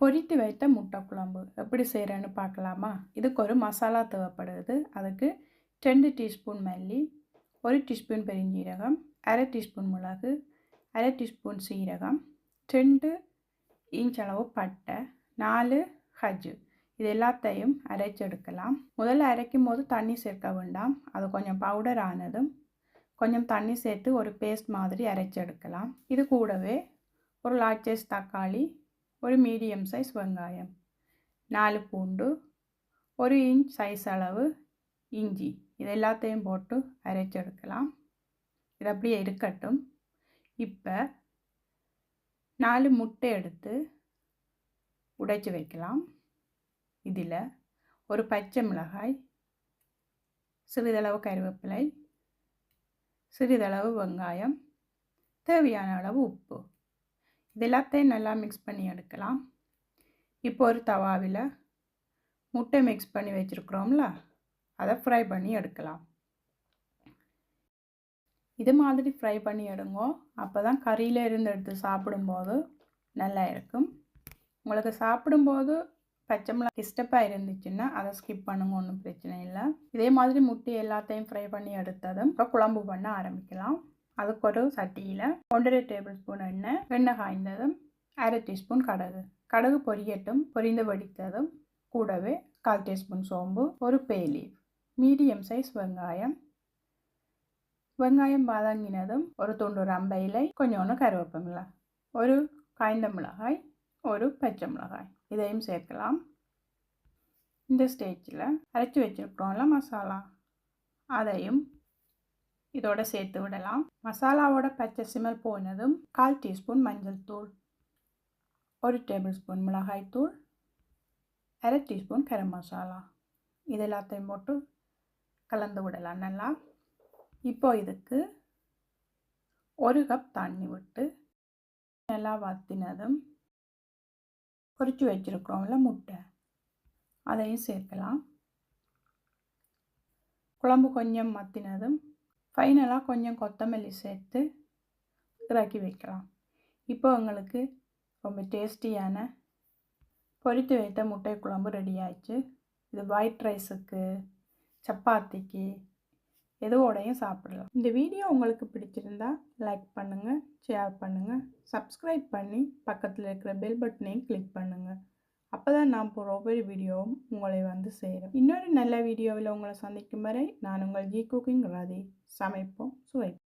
பொரித்து வைத்த முட்டை குழம்பு எப்படி செய்கிறேன்னு பார்க்கலாமா? இதுக்கு ஒரு மசாலா தேவைப்படுது. அதுக்கு ரெண்டு டீஸ்பூன் மல்லி ஒரு டீஸ்பூன் பெருஞ்சீரகம் அரை டீஸ்பூன் மிளகு அரை டீஸ்பூன் சீரகம் ரெண்டு இன்ச் அளவு பட்டை நாலு ஹஜ்ஜு இது எல்லாத்தையும் அரைச்செடுக்கலாம் முதல்ல அரைக்கும் போது தண்ணி சேர்க்க வேண்டாம். அது கொஞ்சம் பவுடர் ஆனதும் கொஞ்சம் தண்ணி சேர்த்து ஒரு பேஸ்ட் மாதிரி அரைச்செடுக்கலாம் இது கூடவே ஒரு லார்ஜ் சைஸ் தக்காளி ஒரு மீடியம் சைஸ் வெங்காயம் நாலு பூண்டு ஒரு இன்ச் சைஸ் அளவு இஞ்சி இது எல்லாத்தையும் போட்டு அரைச்செடுக்கலாம் இது அப்படியே இருக்கட்டும் இப்போ நாலு முட்டை எடுத்து உடைச்சி வைக்கலாம் இதில் ஒரு பச்சை மிளகாய் சிறிதளவு கருவேப்பிலை சிறிதளவு வெங்காயம் தேவையான அளவு உப்பு இது எல்லாத்தையும் நல்லா மிக்ஸ் பண்ணி எடுக்கலாம். இப்போ ஒரு தவாவில் முட்டை மிக்ஸ் பண்ணி வச்சுருக்குறோம்ல அதை ஃப்ரை பண்ணி எடுக்கலாம். இது மாதிரி ஃப்ரை பண்ணி எடுங்கோ. அப்போ தான் கறியில் இருந்து எடுத்து சாப்பிடும்போது நல்லா இருக்கும். உங்களுக்கு சாப்பிடும்போது பச்சை மிளகா டிஸ்டப்பாக இருந்துச்சுன்னா அதை ஸ்கிப் பண்ணுங்க ஒன்றும் பிரச்சனை இல்லை. இதே மாதிரி முட்டை எல்லாத்தையும் ஃப்ரை பண்ணி எடுத்ததும் இப்போ குழம்பு பண்ண ஆரம்பிக்கலாம். அதுக்கு ஒரு சட்டியில் ஒன்றரை டேபிள் ஸ்பூன் எண்ணெய் எண்ணெய் காய்ந்ததும் அரை டீஸ்பூன் கடுகு. கடுகு பொரியட்டும் பொரிந்து வடித்ததும் கூடவே கால் டீஸ்பூன் சோம்பு ஒரு பேலி மீடியம் சைஸ் வெங்காயம். வெங்காயம் வதங்கினதும் ஒரு துண்டு ரம்ப கொஞ்சோண்டு கருவேப்பமில்லை ஒரு காய்ந்த மிளகாய் ஒரு பச்சை மிளகாய். இதையும் சேர்க்கலாம். இந்த ஸ்டேஜில் அரைச்சி வச்சுருக்கிறோம்ல மசாலா. அதையும் இதோட சேர்த்து விடலாம். மசாலாவோட பச்சை சிமல் போனதும் கால் டீஸ்பூன் மஞ்சள் தூள் ஒரு டேபிள் ஸ்பூன் மிளகாய் தூள் அரை டீஸ்பூன் கரம் மசாலா. இது எல்லாத்தையும் போட்டு கலந்து விடலாம் நல்லா. இப்போ இதுக்கு ஒரு கப் தண்ணி விட்டு நல்லா வத்தினதும் பொறிச்சு வச்சுருக்குறோம்ல முட்டை. அதையும் சேர்க்கலாம். குழம்பு கொஞ்சம் மத்தினதும் ஃபைனலாக கொஞ்சம் கொத்தமல்லி சேர்த்து இறக்கி வைக்கலாம். இப்போ உங்களுக்கு ரொம்ப டேஸ்டியான பொரித்து வைத்த முட்டை குழம்பு ரெடி ஆயிடுச்சு. இது ஒயிட் ரைஸுக்கு சப்பாத்திக்கு எதுவோடையும் சாப்பிடலாம். இந்த வீடியோ உங்களுக்கு பிடிச்சிருந்தா லைக் பண்ணுங்கள் ஷேர் பண்ணுங்கள் சப்ஸ்கிரைப் பண்ணி பக்கத்தில் இருக்கிற பெல் பட்டனையும் கிளிக் பண்ணுங்கள் அப்போ தான் நான் போகிற ஒவ்வொரு வீடியோவும் உங்களை வந்து சேரும். இன்னொரு நல்ல வீடியோவில் உங்களை சந்திக்கும் வரை நான் உங்கள் ஜி குக்கிங் ராதி. சமைப்போம். சுவைப்போம்